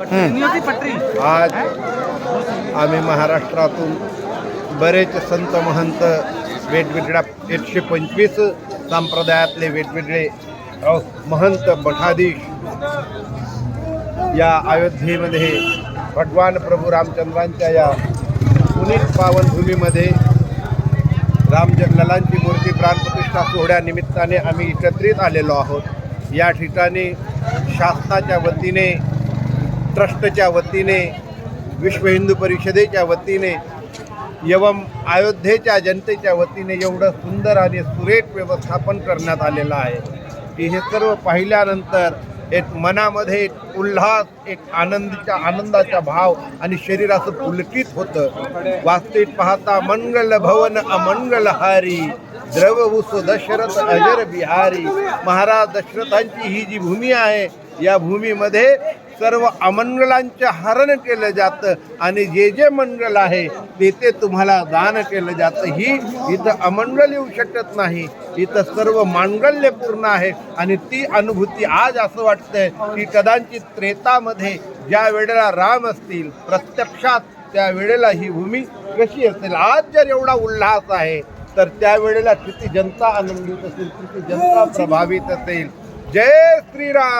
आज आम्ही महाराष्ट्रातून बरेच संत महंत वेगवेगळ्या एकशे पंचवीस संप्रदायातले वेगवेगळे महंत मठाधीश या अयोध्येमध्ये भगवान प्रभू रामचंद्रांच्या या पुनीत पावनभूमीमध्ये रामजन्मलांची मूर्ती प्राणप्रतिष्ठा सोहळ्यानिमित्ताने आम्ही एकत्रित आलेलो आहोत. या ठिकाणी शासनाच्या वतीने ट्रस्टच्या वतीने विश्व हिंदू परिषदेच्या वतीने एवं अयोध्येच्या जनतेच्या वतीने एवढं सुंदर आणि सुरेख व्यवस्थापन करण्यात आलेलं आहे. की हे सर्व पाहिल्यानंतर एक मनामध्ये एक उल्हास एक आनंदीचा आनंदाचा भाव आणि शरीराचं पुलकित होतं. वास्तविक पाहता मंगल भवन अमंगल हारी द्रवभूस दशरथ अजर बिहारी. महाराज दशरथांची ही जी भूमी आहे या भूमीमध्ये सर्व अमंगलांचे हरण केलं जातं आणि जे जे मंगल आहे ते ते तुम्हाला दान केलं जातं. ही इथं अमंगल येऊ शकत नाही. इथं सर्व मांगल्य पूर्ण आहे आणि ती अनुभूती आज असं वाटतंय की कदाचित त्रेतामध्ये ज्या वेळेला राम असतील प्रत्यक्षात त्या वेळेला ही भूमी कशी असेल? आज जर एवढा उल्हास आहे तर त्यावेळेला किती जनता आनंदित असेल किती जनता प्रभावित असेल. जय श्रीराम!